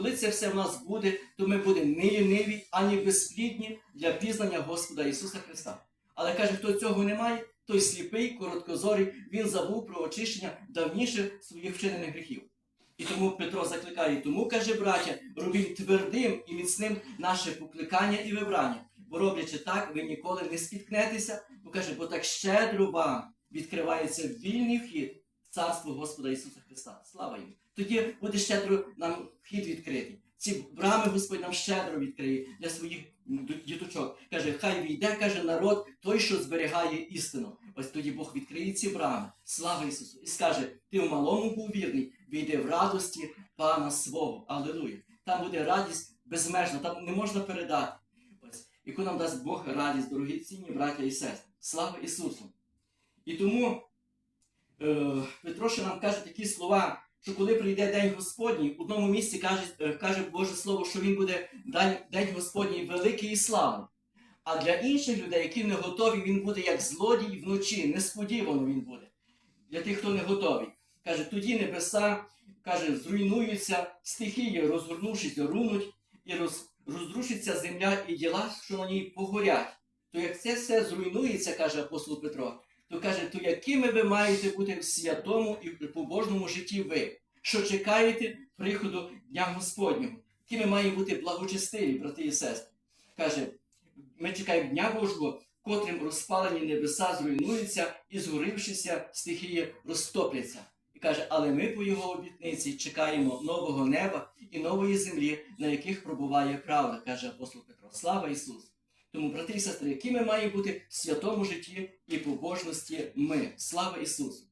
коли це все в нас буде, то ми будемо не ліниві, ані безплідні для пізнання Господа Ісуса Христа. Але каже, хто цього не має, той сліпий, короткозорий, він забув про очищення давніше своїх вчинених гріхів. І тому Петро закликає, тому каже, браття, робіть твердим і міцним наше покликання і вибрання. Бо роблячи так, ви ніколи не спіткнетеся, бо каже, бо так щедро вам відкривається вільний вхід в царство Господа Ісуса Христа. Слава йому! Тоді буде щедро нам вхід відкритий. Ці брами Господь нам щедро відкриє для своїх діточок. Каже, хай війде, каже народ, той, що зберігає істину. Ось тоді Бог відкриє ці брами. Слава Ісусу! І скаже: ти в малому був вірний, війди в радості Пана свого. Аллилуйя! Там буде радість безмежна, там не можна передати. Ось, яку нам дасть Бог радість, дорогі цінні браття і сестри. Слава Ісусу! І тому е, Петро ще нам каже такі слова, що коли прийде День Господній, в одному місці каже, е, каже Боже Слово, що він буде день, Господній великий і славний. А для інших людей, які не готові, він буде як злодій вночі, несподівано він буде. Для тих, хто не готовий. Каже, тоді небеса каже, зруйнуються, стихії, розгорнувшись, рунуть, і роз, розрушиться земля і діла, що на ній погорять. То як це все зруйнується, каже апостол Петро, то каже, то якими ви маєте бути в святому і побожному житті ви, що чекаєте приходу Дня Господнього, якими маємо бути благочестиві, брати і сестри. Каже, ми чекаємо Дня Божого, котрим розпалені небеса зруйнуються і згорившися стихії розтопляться. І каже, але ми по його обітниці чекаємо нового неба і нової землі, на яких пробуває правда, каже апостол Петро. Слава Ісусу! Тому, брати і сестри, які ми маємо бути в святому житті і побожності ми. Слава Ісусу!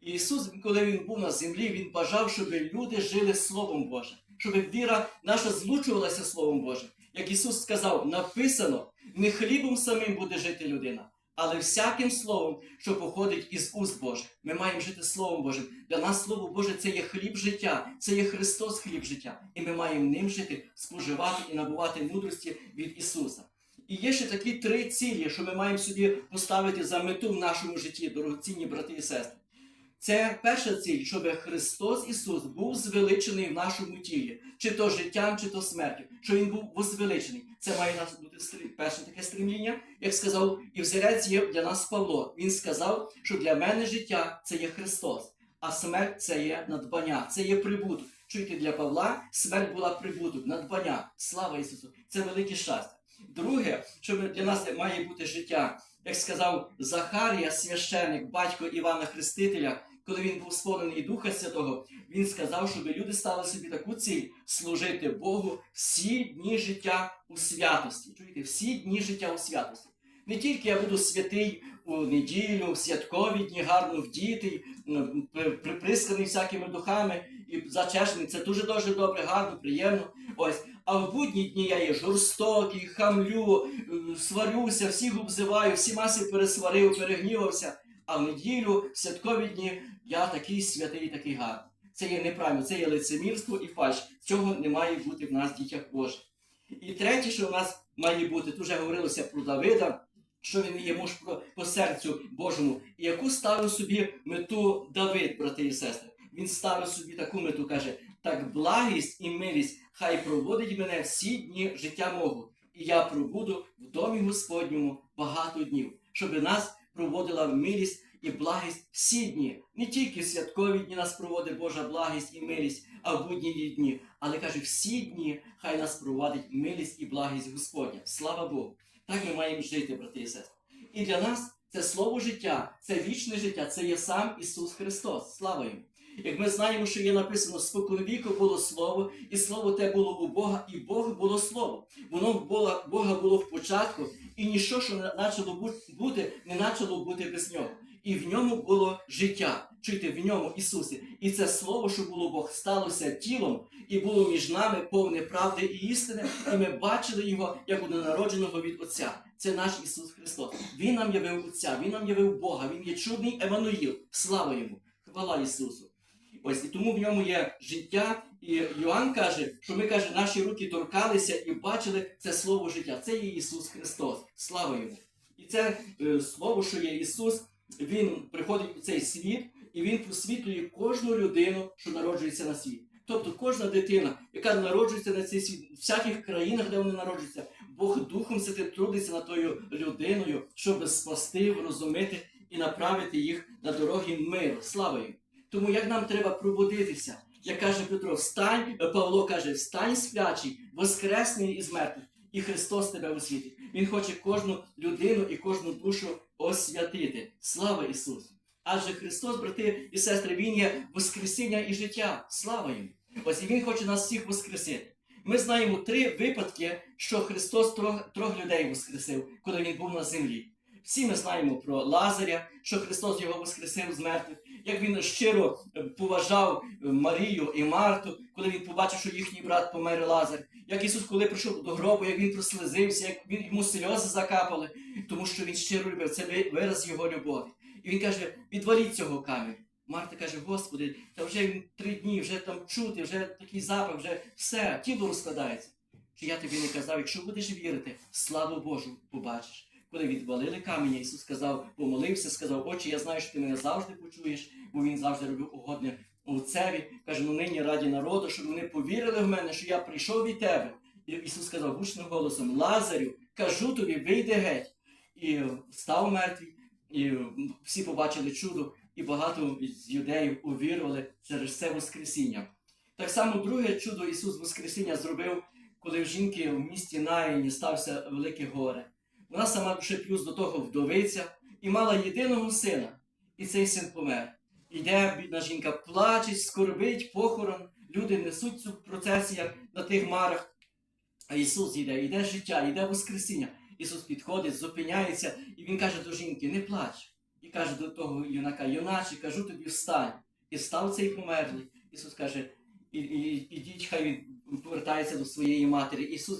Ісус, коли Він був на землі, Він бажав, щоб люди жили Словом Божим, щоб віра наша злучувалася Словом Божим. Як Ісус сказав, написано, не хлібом самим буде жити людина, але всяким словом, що походить із уст Божих. Ми маємо жити Словом Божим. Для нас Слово Боже це є хліб життя, це є Христос хліб життя. І ми маємо ним жити, споживати і набувати мудрості від Ісуса. І є ще такі три цілі, що ми маємо собі поставити за мету в нашому житті, дорогоцінні брати і сестри. Це перша ціль, щоб Христос Ісус був звеличений в нашому тілі, чи то життям, чи то смертю, що Він був возвеличений. Це має нас бути перше таке стремління, як сказав, і взірець є для нас Павло. Він сказав, що для мене життя це є Христос, а смерть це є надбання, це є прибуток. Чуєте, для Павла смерть була прибуток, надбання. Слава Ісусу! Це велике щастя. Друге, що для нас має бути життя, як сказав Захарія, священик, батько Івана Хрестителя, коли він був сповнений Духа Святого, він сказав, щоб люди стали собі таку ціль служити Богу всі дні життя у святості. Чуєте, всі дні життя у святості. Не тільки я буду святий у неділю, в святкові дні, гарно вдітий, приприсканий всякими духами і зачешений. Це дуже дуже добре, гарно, приємно. Ось. А в будні дні я є жорстокий, хамлю, сварюся, всіх обзиваю, всі маси пересварив, перегнівався. А в неділю, в святкові дні, я такий святий, такий гарний. Це є неправильно, це є лицемірство і фальш. Цього не має бути в нас, дітях Божих. І третє, що в нас має бути, тут вже говорилося про Давида, що він є муж по серцю Божому, і яку ставив собі мету Давид, брати і сестри. Він ставив собі таку мету, каже: так благість і милість хай проводить мене всі дні життя мого, і я пробуду в домі Господньому багато днів, щоб нас проводила милість і благість всі дні. Не тільки святкові дні нас проводить Божа благість і милість, а в будні дні. Але каже, всі дні хай нас проводить милість і благість Господня. Слава Богу! Так ми маємо жити, брати і сестри. І для нас це слово життя, це вічне життя, це є сам Ісус Христос. Слава йому! Як ми знаємо, що є написано, споконвіку було слово, і слово те було у Бога, і Бог було слово. Воно в Бога, Бога було в початку, і ніщо, що не почало бути, не почало бути без нього. І в ньому було життя. Чуйте, в ньому Ісусі. І це слово, що було Бог, сталося тілом, і було між нами повне правди і істини, і ми бачили його як однонародженого від Отця. Це наш Ісус Христос. Він нам явив Отця, Він нам явив Бога, Він є чудний Еммануїл. Слава йому! Хвала Ісусу! Ось і тому в ньому є життя. І Йоанн каже, що ми каже, наші руки торкалися і бачили це слово життя. Це є Ісус Христос. Слава йому! І це е, слово, що є Ісус, Він приходить у цей світ і Він просвітлює кожну людину, що народжується на світ. Тобто кожна дитина, яка народжується на цій світ, в всяких країнах, де вони народжуються, Бог Духом Святим трудиться над тою людиною, щоб спасти, врозумити і направити їх на дороги миру. Слава їм! Тому як нам треба пробудитися, як каже Петро, встань, Павло каже, встань сплячий, воскресний із мертвих, і Христос тебе освітить. Він хоче кожну людину і кожну душу освятити. Слава Ісусу! Адже Христос, брати і сестри, Він є Воскресіння і життя. Слава йому! Ось і Він хоче нас всіх воскресити. Ми знаємо три випадки, що Христос трьох, трьох людей воскресив, коли Він був на землі. Всі ми знаємо про Лазаря, що Христос його воскресив з мертвих, як він щиро е, поважав е, Марію і Марту, коли він побачив, що їхній брат помер Лазар, як Ісус, коли прийшов до гробу, як він прослизився, як він йому сльози закапали, тому що він щиро любив. Це вираз його любові. І він каже: відваліть цього каменю. Марта каже: Господи, та вже три дні, вже там чути, вже такий запах, вже все, тіло розкладається. Чи я тобі не казав, якщо будеш вірити, славу Божу побачиш. Коли відвалили каменя, Ісус сказав, помолився, сказав, Отче, я знаю, що ти мене завжди почуєш, бо він завжди робив угодне Отцеві. Каже, ну нині раді народу, щоб вони повірили в мене, що я прийшов від тебе. І Ісус сказав гучним голосом: Лазарю, кажу тобі, вийди геть. І став мертвий, і всі побачили чудо, і багато з юдеїв увірували через це Воскресіння. Так само друге чудо Ісус Воскресіння зробив, коли в жінки в місті Наїні стався велике горе. Вона сама ще плюс до того вдовиця і мала єдиного сина, і цей син помер. Іде бідна жінка, плаче, скорбить, похорон. Люди несуть цю процесію на тих марах. А Ісус йде, йде життя, йде Воскресіння. Ісус підходить, зупиняється, і Він каже до жінки: не плач. І каже до того юнака, юначе, кажу тобі, встань. І встав цей померлий. Ісус каже, і, і, ідіть, хай він повертається до своєї матері. Ісус